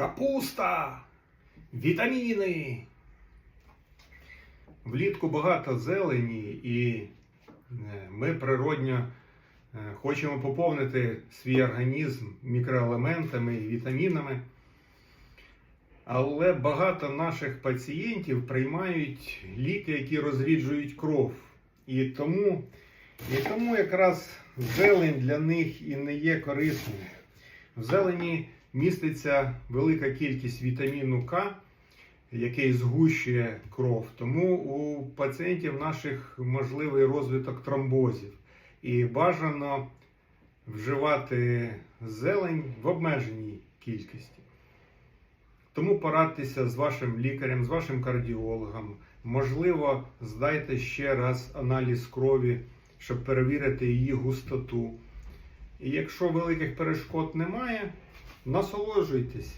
Капуста, вітаміни. Влітку багато зелені, і е, ми природньо е, хочемо поповнити свій організм мікроелементами і вітамінами. Але багато наших пацієнтів приймають ліки, які розріджують кров. І тому, і тому якраз зелень для них і не є корисною. В зелені міститься велика кількість вітаміну К, який згущує кров. Тому у пацієнтів наших можливий розвиток тромбозів. І бажано вживати зелень в обмеженій кількості. Тому порадьтеся з вашим лікарем, з вашим кардіологом. Можливо, здайте ще раз аналіз крові, щоб перевірити її густоту. І якщо великих перешкод немає, насолоджуйтесь.